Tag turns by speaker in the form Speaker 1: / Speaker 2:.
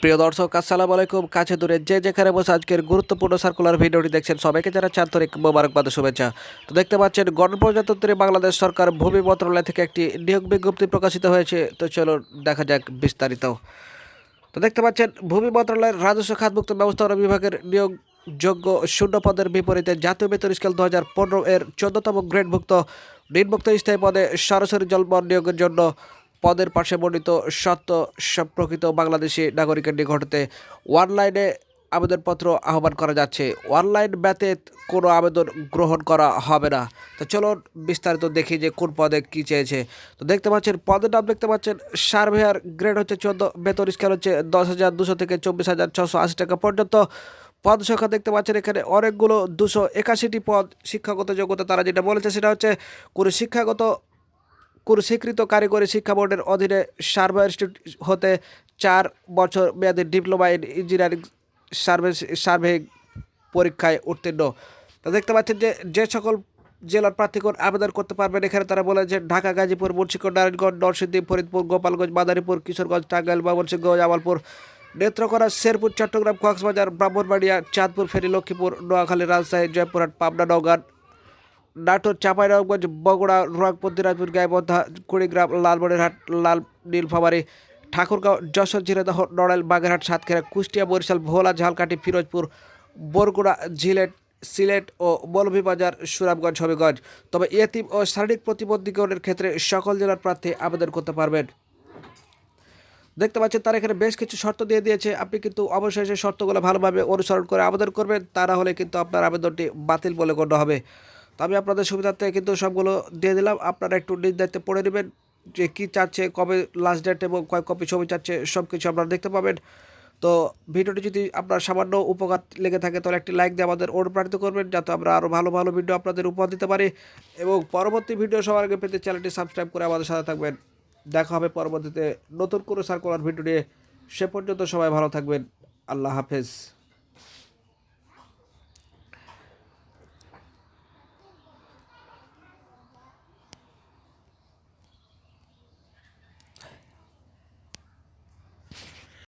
Speaker 1: প্রিয় দর্শক, আসসালামু আলাইকুম। কাছে দূরে যে যেখানে বসে আজকের গুরুত্বপূর্ণ সার্কুলার ভিডিওটি দেখছেন, সবাইকে যারা চান্তরিক মোবারকবাদ শুভেচ্ছা। তো দেখতে পাচ্ছেন, গণপ্রজাতন্ত্রী বাংলাদেশ সরকার ভূমি মন্ত্রণালয় থেকে একটি নিয়োগ বিজ্ঞপ্তি প্রকাশিত হয়েছে। তো চলো দেখা যাক বিস্তারিত। তো দেখতে পাচ্ছেন, ভূমি মন্ত্রণালয়ের রাজস্ব খাতমুক্ত ব্যবস্থাপনা বিভাগের নিয়োগযোগ্য শূন্য পদের বিপরীতে জাতীয় বেতন স্কেল দু হাজার পনেরো এর চোদ্দতম গ্রেডভুক্ত নির্মুক্ত স্থায়ী পদে সরাসরি জলবন নিয়োগের জন্য পদের পাশে বর্ণিত সত্য প্রকৃত বাংলাদেশি নাগরিকের নিকটতে অনলাইনে আবেদনপত্র আহ্বান করা যাচ্ছে। অনলাইন ব্যতীত কোনো আবেদন গ্রহণ করা হবে না। তো চলুন বিস্তারিত দেখি যে কোন পদে কী চেয়েছে। তো দেখতে পাচ্ছেন, পদের নাম দেখতে পাচ্ছেন, সার্ভেয়ার গ্রেড হচ্ছে চোদ্দ, বেতন স্কেল হচ্ছে দশ হাজার দুশো থেকে চব্বিশ হাজার ছশো আশি টাকা পর্যন্ত। পদ সংখ্যা দেখতে পাচ্ছেন, এখানে অনেকগুলো দুশো একাশিটি পদ শিক্ষাগত যোগ্যতা তারা যেটা বলেছে সেটা হচ্ছে কোনো শিক্ষাগত স্বীকৃত কারিগরি শিক্ষা বোর্ডের অধীনে সার্ভে ইনস্টিটিউট হতে চার বছর মেয়াদী diploma in engineering survey survey পরীক্ষায় উত্তীর্ণ। তো দেখতে পাচ্ছেন যে যে সকল জেলার প্রার্থীগণ আবেদন করতে পারবেন, এখানে তারা বলে যে, ঢাকা, গাজীপুর, মুন্সিগঞ্জ, নারায়ণগঞ্জ, নরসিংদী, ফরিদপুর, গোপালগঞ্জ, মাদারীপুর, কিশোরগঞ্জ, টাঙ্গাইল, ময়মনসিংহ, জামালপুর, নেত্রকোনা, শেরপুর, চট্টগ্রাম, কক্সবাজার, ব্রাহ্মণবাড়িয়া, চাঁদপুর ফেরি লক্ষ্মীপুর, নোয়াখালী, রাজশাহী, জয়পুরহাট, পাবনা, নওগাঁ নাটোর, চাঁপাইনবাবগঞ্জ, বগুড়া, রংপুর, দিনাজপুর, গাইবন্ধা, কুড়িগ্রাম, লালমনিরহাট, লাল নীলফামারী, ঠাকুরগাঁও, যশোর, ঝিনাইদহ, নড়াইল, বাগেরহাট, সাতক্ষীরা, কুষ্টিয়া, বরিশাল, ভোলা, ঝালকাঠি, ফিরোজপুর বরগুড়া ঝিলেট, সিলেট ও মৌলভীবাজার সুরামগঞ্জ হবিগঞ্জ। তবে এতিম ও শারীরিক প্রতিবন্ধীকরণের ক্ষেত্রে সকল জেলার প্রার্থী আবেদন করতে পারবেন। দেখতে পাচ্ছেন, তারা এখানে বেশ কিছু শর্ত দিয়ে দিয়েছে। আপনি কিন্তু অবশ্যই সেই শর্তগুলো ভালোভাবে অনুসরণ করে আবেদন করবেন। তা না হলে কিন্তু আপনার আবেদনটি বাতিল বলে গণ্য হবে। তো আমি আপনাদের সুবিধার্থে কিন্তু সবগুলো দিয়ে দিলাম। আপনারা একটু নিজ দায়িত্বে পড়ে নেবেন যে কী চাচ্ছে, কবে লাস্ট ডেট এবং কয় কপি ছবি চাচ্ছে সব কিছু আপনারা দেখতে পাবেন। তো ভিডিওটি যদি আপনার সামান্য উপকার লেগে থাকে, তাহলে একটি লাইক দিয়ে আমাদের অনুপ্রাণিত করবেন, যাতে আমরা আরও ভালো ভালো ভিডিও আপনাদের উপহার দিতে পারি। এবং পরবর্তী ভিডিও সবার আগে পেতে চ্যানেলটি সাবস্ক্রাইব করে আমাদের সাথে থাকবেন। দেখা হবে পরবর্তীতে নতুন কোনো সার্কুলার ভিডিও নিয়ে। সে পর্যন্ত সবাই ভালো থাকবেন। আল্লাহ হাফেজ।